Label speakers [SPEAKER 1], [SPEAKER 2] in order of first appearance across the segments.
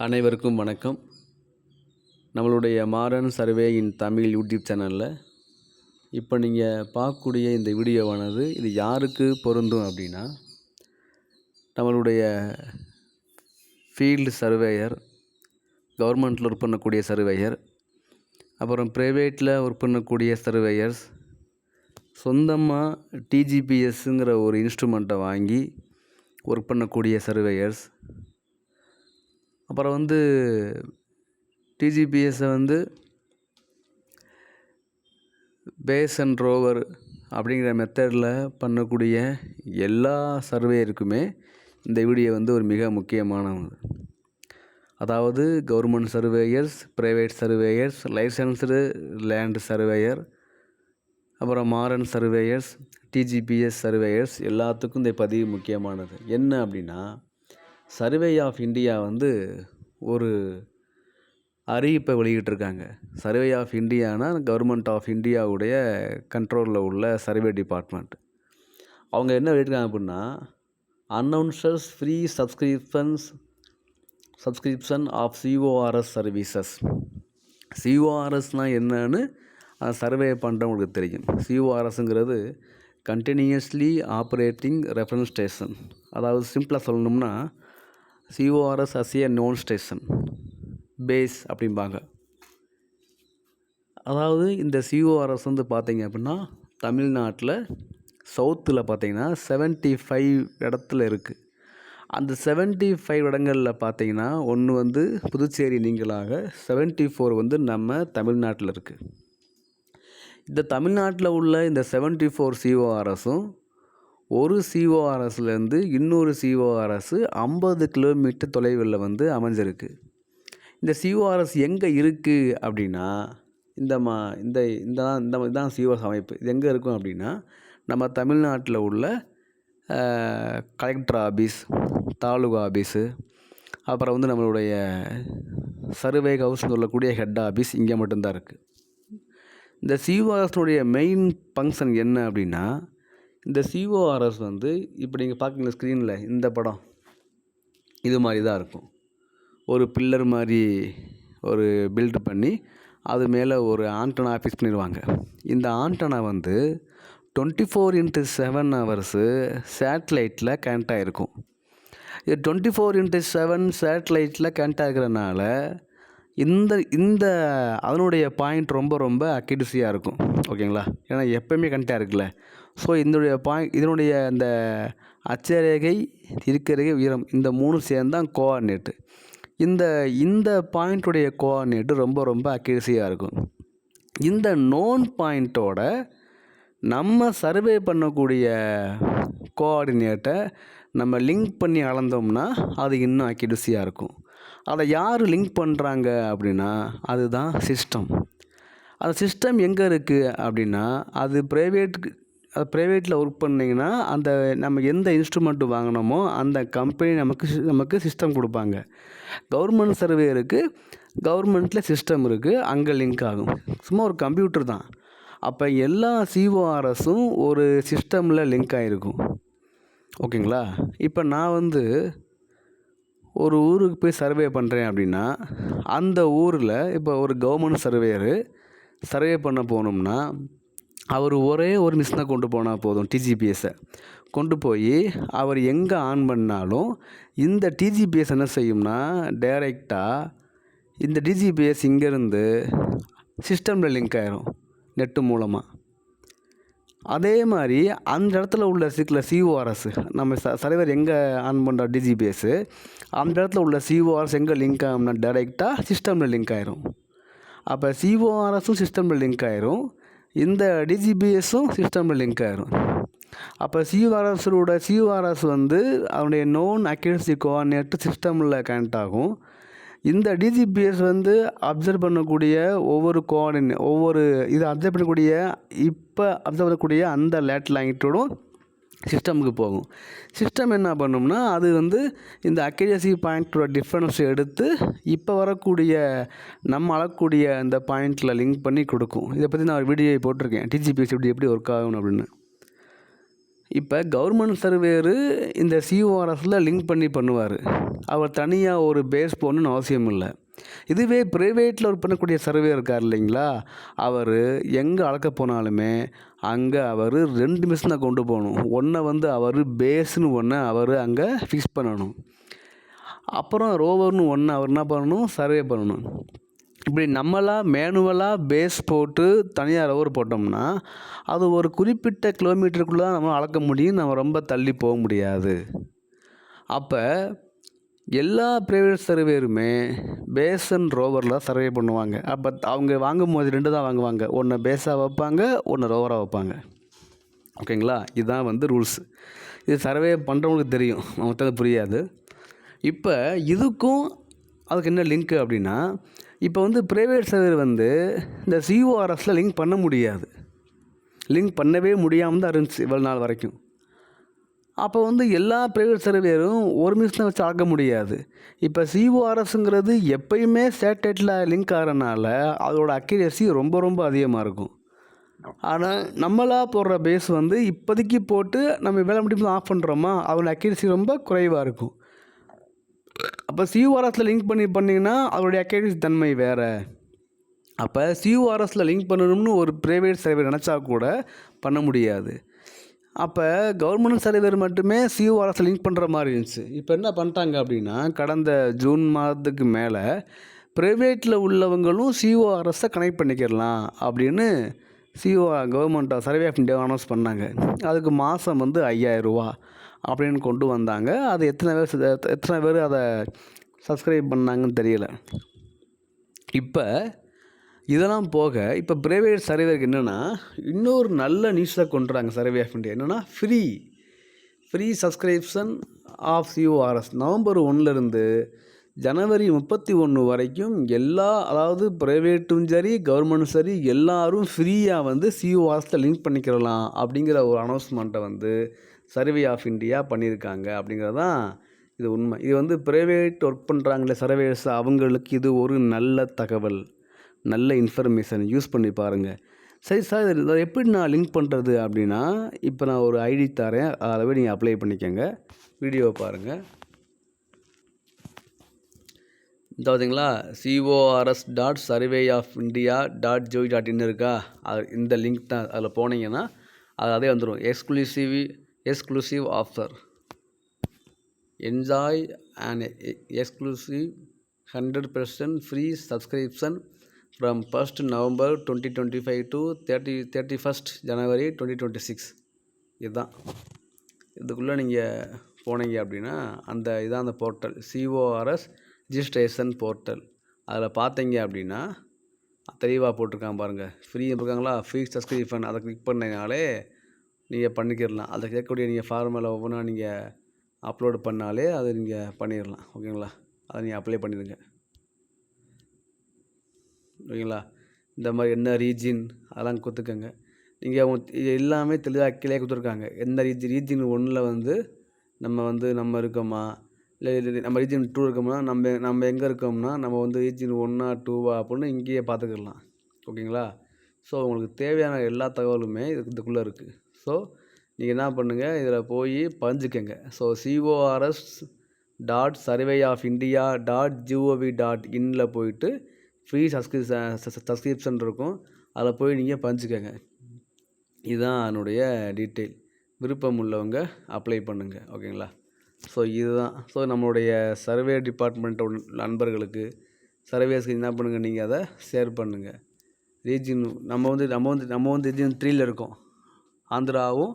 [SPEAKER 1] அனைவருக்கும் வணக்கம். நம்மளுடைய Maran survey in Tamil YouTube சேனலில் இப்போ நீங்கள் பார்க்கக்கூடிய இந்த வீடியோவானது இது யாருக்கு பொருந்தும் அப்படின்னா நம்மளுடைய ஃபீல்டு சர்வேயர் கவர்மெண்ட்டில் ஒர்க் பண்ணக்கூடிய சர்வேயர் அப்புறம் ப்ரைவேட்டில் ஒர்க் பண்ணக்கூடிய சர்வேயர்ஸ் சொந்தமாக டிஜிபிஎஸ்ஸுங்கிற ஒரு இன்ஸ்ட்ருமெண்ட்டை வாங்கி ஒர்க் பண்ணக்கூடிய சர்வேயர்ஸ் அப்புறம் வந்து டிஜிபிஎஸ்ஸை வந்து பேஸ் அண்ட் ரோவர் அப்படிங்கிற மெத்தடில் பண்ணக்கூடிய எல்லா சர்வேயருக்குமே இந்த வீடியோ வந்து ஒரு மிக முக்கியமானது. அதாவது government surveyors private surveyors licensed land surveyor அப்புறம் மாரன் சர்வேயர்ஸ் டிஜிபிஎஸ் சர்வேயர்ஸ் எல்லாத்துக்கும் இந்த பதிவு முக்கியமானது. என்ன அப்படின்னா சர்வே ஆஃப் இந்தியா வந்து ஒரு அறிவிப்பை வெளியிட்டிருக்காங்க. சர்வே ஆஃப் இந்தியானா கவர்மெண்ட் ஆஃப் இந்தியாவுடைய கண்ட்ரோலில் உள்ள சர்வே டிபார்ட்மெண்ட் அவங்க என்ன வெளியிட்டிருக்காங்க அப்படின்னா announcers free subscriptions subscription of C O R S services சிஓஆர்எஸ்னால் என்னன்னு சர்வே பண்ணுறவங்களுக்கு தெரியும். சிஓஆர்எஸ்ங்கிறது கண்டினியூஸ்லி ஆப்ரேட்டிங் ரெஃபரன்ஸ் ஸ்டேஷன் அதாவது சிம்பிளாக சொல்லணும்னா சிஓஆர்எஸ் அசிய நோன் ஸ்டேஷன் பேஸ் அப்படிம்பாங்க. அதாவது இந்த சிஓஆர்எஸ் வந்து பார்த்தீங்க அப்படின்னா தமிழ்நாட்டில் சவுத்தில் பார்த்தீங்கன்னா செவன்ட்டி ஃபைவ் இடத்துல இருக்குது அந்த செவன்ட்டி ஃபைவ் இடங்களில் பார்த்தீங்கன்னா ஒன்று வந்து புதுச்சேரி நீங்களாக செவன்ட்டி ஃபோர் வந்து நம்ம தமிழ்நாட்டில் இருக்குது இந்த தமிழ்நாட்டில் உள்ள இந்த செவன்ட்டி ஃபோர் சிஓஆர்எஸும் ஒரு சிஓஆர்எஸ்லேருந்து இன்னொரு சிஓஆர்எஸ் ஐம்பது கிலோமீட்டர் தொலைவில் வந்து அமைஞ்சிருக்கு. இந்த சிஓஆர்எஸ் எங்கே இருக்குது அப்படின்னா இந்த மா இந்த இந்த இந்த இதுதான் சிஓஎஸ் அமைப்பு. இது எங்கே இருக்கும் அப்படின்னா நம்ம தமிழ்நாட்டில் உள்ள கலெக்டர் ஆஃபீஸ் தாலுகா ஆஃபீஸு அப்புறம் வந்து நம்மளுடைய சர்வே ஹவுஸ்னு சொல்லக்கூடிய ஹெட் ஆஃபீஸ் இங்கே மட்டும்தான் இருக்குது இந்த சிஓஆர்எஸ்னுடைய மெயின் ஃபங்க்ஷன் என்ன அப்படின்னா இந்த சிஓஆர்எஸ் வந்து இப்போ நீங்கள் பார்க்குறீங்க ஸ்க்ரீனில் இந்த படம் இது மாதிரி தான் இருக்கும். ஒரு பில்லர் மாதிரி ஒரு பில்டு பண்ணி அது மேலே ஒரு ஆண்டனா ஃபிக்ஸ் பண்ணிடுவாங்க இந்த ஆண்டனா வந்து twenty four into seven hours சேட்டலைட்டில் connect ஆகிருக்கும் இது டுவெண்ட்டி ஃபோர் இன்ட்டு செவன் சேட்டலைட்டில் கனெக்ட் ஆகிறதுனால இந்த இந்த அதனுடைய பாயிண்ட் ரொம்ப ரொம்ப அக்யூரஸியாக இருக்கும். ஓகேங்களா? ஏன்னா எப்போயுமே கனெக்டாக இருக்குல்ல. ஸோ இதனுடைய பாயிண்ட் இதனுடைய அந்த அச்சரேகை இருக்கரேகை உயரம் இந்த மூணு சேர்ந்தான் கோஆர்டினேட்டு இந்த இந்த பாயிண்ட்டுடைய கோஆர்டினேட்டு ரொம்ப ரொம்ப அக்யூரஸியாக இருக்கும். இந்த நோன் பாயிண்ட்டோட நம்ம சர்வே பண்ணக்கூடிய கோஆர்டினேட்டை நம்ம லிங்க் பண்ணி அளந்தோம்னா அது இன்னும் அக்யூரஸியாக இருக்கும். அதை யார் லிங்க் பண்ணுறாங்க அப்படின்னா அதுதான் சிஸ்டம் அந்த சிஸ்டம் எங்கே இருக்குது அப்படின்னா அது ப்ரைவேட்டுக்கு அது ப்ரைவேட்டில் ஒர்க் பண்ணிங்கன்னா அந்த நம்ம எந்த இன்ஸ்ட்ருமெண்ட்டு வாங்கினோமோ அந்த கம்பெனி நமக்கு நமக்கு சிஸ்டம் கொடுப்பாங்க. கவர்மெண்ட் சர்வே இருக்குது கவர்மெண்ட்டில் சிஸ்டம் இருக்குது அங்கே லிங்க் ஆகும். சும்மா ஒரு கம்ப்யூட்டர் தான். அப்போ எல்லா சிஓஆர்எஸும் ஒரு சிஸ்டமில் லிங்க் ஆகிருக்கும் ஓகேங்களா? இப்போ நான் வந்து ஒரு ஊருக்கு போய் சர்வே பண்ணுறேன் அப்படின்னா அந்த ஊரில் இப்போ ஒரு கவர்மெண்ட் சர்வேயரு சர்வே பண்ண போனோம்னா அவர் ஒரே ஒரு மிஷினை கொண்டு போனால் போதும் டிஜிபிஎஸ்ஸை கொண்டு போய் அவர் எங்கே ஆன் பண்ணாலும் இந்த டிஜிபிஎஸ் என்ன செய்யும்னா டைரெக்டாக இந்த டிஜிபிஎஸ் இங்கேருந்து சிஸ்டமில் லிங்க் ஆயிரும் நெட்டு மூலமாக அதே மாதிரி அந்த இடத்துல உள்ள சிக்கல சிஓஆர்எஸ் நம்ம ச சர்வர் எங்கே ஆன் பண்ணுற டிஜிபிஎஸ்ஸு அந்த இடத்துல உள்ள சிஓஆர்எஸ் எங்கே லிங்க் ஆகும்னா டைரெக்டாக சிஸ்டமில் லிங்க் ஆயிரும். அப்போ சிஓஆர்எஸும் சிஸ்டமில் லிங்க் ஆயிரும். இந்த டிஜிபிஎஸும் சிஸ்டமில் லிங்க் ஆயிரும். அப்போ சிஓஆர்எஸோட சிஓஆர்எஸ் வந்து அதனுடைய நோன் அக்யூரசி கோஆர்டினேட்டு சிஸ்டமில் கனெக்ட் ஆகும். இந்த டிஜிபிஎஸ் வந்து அப்சர்வ் பண்ணக்கூடிய ஒவ்வொரு கோஆர்டினே ஒவ்வொரு இதை அப்சர்வ் பண்ணக்கூடிய இப்போ அப்சர்வ் பண்ணக்கூடிய அந்த லேட் லாங்கிட்டோடும் சிஸ்டமுக்கு போகும். சிஸ்டம் என்ன பண்ணும்னா அது வந்து இந்த அக்யூரசி பாயிண்ட்டோட டிஃப்ரென்ஸ் எடுத்து இப்போ வரக்கூடிய நம்ம அளக்கூடிய அந்த பாயிண்ட்டில் லிங்க் பண்ணி கொடுக்கும். இதை பற்றி நான் ஒரு வீடியோ போட்டிருக்கேன். டிஜிபிஎஸ் எப்படி எப்படி ஒர்க் ஆகும் அப்படின்னு. இப்போ கவர்மெண்ட் சர்வேயரு இந்த சிஓஆர்எஸில் லிங்க் பண்ணி பண்ணுவார். அவர் தனியாக ஒரு பேஸ் போடணுன்னு அவசியம் இல்லை. இதுவே ப்ரைவேட்டில் ஒரு பண்ணக்கூடிய சர்வே இருக்கார் இல்லைங்களா? அவர் எங்கே அளக்க போனாலுமே அங்கே அவர் ரெண்டு மிஷின் தான் கொண்டு போகணும். ஒன்றை வந்து அவர் பேஸ்னு ஒன்றை அவர் அங்கே ஃபிக்ஸ் பண்ணணும். அப்புறம் ரோவர்னு ஒன்று அவர் என்ன பண்ணணும்? சர்வே பண்ணணும். இப்படி நம்மளாக மேனுவலாக பேஸ் போட்டு தனியாக ரவர் போட்டோம்னா அது ஒரு குறிப்பிட்ட கிலோமீட்டருக்குள்ளே தான் நம்ம அளக்க முடியும் நம்ம ரொம்ப தள்ளி போக முடியாது. அப்போ எல்லா ப்ரைவேட் சர்வேருமே பேஸ் அண்ட் ரோவரில் சர்வே பண்ணுவாங்க. அப்போ அவங்க வாங்கும்போது ரெண்டு தான் வாங்குவாங்க. ஒன்று பேஸாக வைப்பாங்க ஒன்று ரோவராக வைப்பாங்க. ஓகேங்களா? இதுதான் வந்து ரூல்ஸ் இது சர்வே பண்ணுறவங்களுக்கு தெரியும். மொத்தம் புரியாது. இப்போ இதுக்கும் அதுக்கு என்ன லிங்க்கு அப்படின்னா இப்போ வந்து ப்ரைவேட் சர்வர் வந்து இந்த சிஓஆர்எஸில் லிங்க் பண்ண முடியாது. லிங்க் பண்ணவே முடியாமல் தான் இருந்துச்சு இவ்வளோ நாள் வரைக்கும். அப்போ வந்து எல்லா ப்ரைவேட் சர்வேரும் ஒரு மிஷினை வச்சு ஆக்க முடியாது. இப்போ சிஓஆர்எஸ்ங்கிறது எப்பயுமே சேட்டலைட்டில் லிங்க் ஆகிறனால அதோட அக்யூரசி ரொம்ப ரொம்ப அதிகமாக இருக்கும். ஆனால் நம்மளாக போடுற பேஸ் வந்து இப்போதைக்கு போட்டு நம்ம வேலை முடியும் ஆஃப் பண்ணுறோமா அதோட அக்யூரசி ரொம்ப குறைவாக இருக்கும். அப்போ சியூஆர்எஸில் லிங்க் பண்ணி பண்ணிங்கன்னா அதோடைய அக்கேடமிக்ஸ் தன்மை வேறு. அப்போ சியூஆர்எஸில் லிங்க் பண்ணணும்னு ஒரு ப்ரைவேட் சர்வே நினச்சா கூட பண்ண முடியாது. அப்போ கவர்மெண்ட் சர்வேர் மட்டுமே சிஓஆர்எஸ் லிங்க் பண்ணுற மாதிரி இருந்துச்சு. இப்போ என்ன பண்ணிட்டாங்க அப்படின்னா கடந்த ஜூன் மாதத்துக்கு மேலே ப்ரைவேட்டில் உள்ளவங்களும் சிஓஆர்எஸை கனெக்ட் பண்ணிக்கிடலாம் அப்படின்னு C O government survey of India announce பண்ணாங்க. அதுக்கு மாதம் வந்து ஐயாயிரரூவா அப்படின்னு கொண்டு வந்தாங்க. அது எத்தனை பேர் எத்தனை பேர் அதை சப்ஸ்கிரைப் பண்ணாங்கன்னு தெரியல. இப்போ இதெல்லாம் போக இப்போ ப்ரைவேட் சர்வேருக்கு என்னென்னா இன்னொரு நல்ல நியூஸை கொண்டுறாங்க சர்வே ஆஃப் இந்தியா என்னென்னா free free subscription of C O R S November ஒன்லேருந்து ஜனவரி முப்பத்தி ஒன்று வரைக்கும் எல்லா அதாவது ப்ரைவேட்டும் சரி கவர்மெண்ட்டும் சரி எல்லாரும் ஃப்ரீயாக வந்து சியூஆர்எஸில் லிங்க் பண்ணிக்கிறலாம் அப்படிங்கிற ஒரு அனௌன்ஸ்மெண்ட்டை வந்து சர்வே ஆஃப் இந்தியா பண்ணியிருக்காங்க அப்படிங்கிறது தான் இது உண்மை. இது வந்து ப்ரைவேட் ஒர்க் பண்ணுறாங்களே சர்வேஸ் அவங்களுக்கு இது ஒரு நல்ல தகவல் நல்ல இன்ஃபர்மேஷன் யூஸ் பண்ணி பாருங்கள் சரி சார் இதை எப்படி நான் லிங்க் பண்ணுறது அப்படின்னா இப்போ நான் ஒரு ஐடி தரேன் அதை போய் நீங்கள் அப்ளை பண்ணிக்கோங்க. வீடியோவை பாருங்கள் இந்த பார்த்தீங்களா C O R S dot survey of India dot gov dot in இருக்கா? அது இந்த லிங்க் தான் அதில் போனீங்கன்னா அது அதே வந்துடும் exclusive exclusive offer enjoy and exclusive hundred percent free subscription from first November twenty twenty five to thirty thirty first January twenty twenty six இதுதான். இதுக்குள்ளே நீங்கள் போனீங்க அப்படின்னா அந்த இதான் அந்த போர்ட்டல் சிஓஆர்எஸ் ரிஜிஸ்ட்ரேஷன் போர்ட்டல் அதில் பார்த்தீங்க அப்படின்னா தெளிவாக போட்டிருக்கான் பாருங்கள் ஃப்ரீ இருக்காங்களா? ஃப்ரீ சப்ஸ்கிரிப்ஷன் அதை கிளிக் பண்ணனாலே நீங்கள் பண்ணிக்கிடலாம். அதை கேட்கக்கூடிய நீங்கள் ஃபார்மில் ஒவ்வொன்றா நீங்கள் அப்லோடு பண்ணாலே அதை நீங்கள் பண்ணிடலாம். ஓகேங்களா? அதை நீங்கள் அப்ளை பண்ணிடுங்க. ஓகேங்களா? இந்த மாதிரி என்ன ரீஜின் அதெல்லாம் கொடுத்துக்கோங்க. நீங்கள் எல்லாமே தெளிவாக கீழே கொடுத்துருக்காங்க. எந்த ரீஜி ரீஜின் ஒன்றில் வந்து நம்ம வந்து நம்ம இருக்கோமா? இல்லை இது நம்ம ரீஜன் டூ இருக்கோம்னா நம்ம நம்ம எங்கே இருக்கோம்னா நம்ம வந்து ரீஜன் ஒன்றா டூவா அப்படின்னு இங்கேயே பார்த்துக்கிடலாம். ஓகேங்களா? ஸோ உங்களுக்கு தேவையான எல்லா தகவலுமே இதுக்குள்ளே இருக்குது ஸோ நீங்கள் என்ன பண்ணுங்கள் இதில் போய் பதிஞ்சுக்கங்க so C O R S dot survey of India dot G O V dot இன்னில் போயிட்டு ஃப்ரீ சப்ஸ்கிரிப்ஷன் சப்ஸ்கிரிப்ஷன் இருக்கும். அதில் போய் நீங்கள் பதிஞ்சுக்கங்க இதுதான் அதனுடைய டீட்டெயில் விருப்பம் உள்ளவங்க அப்ளை பண்ணுங்கள் ஓகேங்களா ஸோ இதுதான். ஸோ நம்மளுடைய சர்வே டிபார்ட்மெண்ட்டோட நண்பர்களுக்கு சர்வேஸ்க்கு என்ன பண்ணுங்கள் நீங்கள் அதை ஷேர் பண்ணுங்கள் ரீஜின் நம்ம வந்து நம்ம வந்து நம்ம வந்து ரீஜியன் த்ரீயில் இருக்கோம். ஆந்திராவும்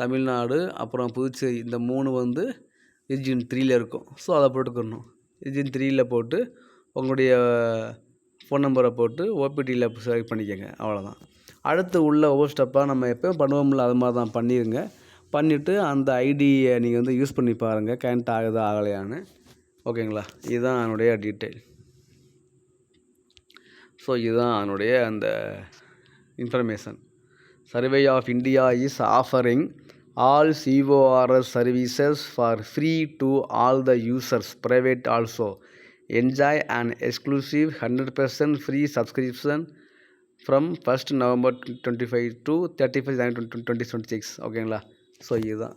[SPEAKER 1] தமிழ்நாடு அப்புறம் புதுச்சேரி இந்த மூணு வந்து ரீஜியன் த்ரீயில் இருக்கும். ஸோ அதை போட்டுக்கணும். ரீஜியன் த்ரீயில் போட்டு உங்களுடைய ஃபோன் நம்பரை போட்டு ஓபிடியில் செலக்ட் பண்ணிக்கோங்க. அவ்வளோதான் அடுத்து உள்ள ஒவ்வொரு ஸ்டெப்பாக நம்ம எப்போயும் பண்ணுவோம்ல அது மாதிரி தான் பண்ணிடுங்க பண்ணிவிட்டு அந்த ஐடியை நீங்கள் வந்து யூஸ் பண்ணி பாருங்கள் கனெக்ட் ஆகுதா ஆகலையான்னு. ஓகேங்களா இதுதான் என்னுடைய டீட்டெயில் ஸோ இதுதான் அதனுடைய அந்த information survey of India is offering all C O R S services for free to all the users private also enjoy and exclusive hundred percent free subscription from first November twenty five to thirty five twenty twenty six ஓகேங்களா so இதுதான்.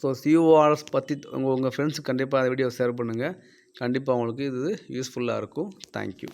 [SPEAKER 1] So C O R S பற்றி உங்கள் உங்கள் ஃப்ரெண்ட்ஸுக்கு கண்டிப்பாக அந்த video share பண்ணுங்கள் கண்டிப்பாக அவங்களுக்கு இது யூஸ்ஃபுல்லாக இருக்கும். தேங்க்யூ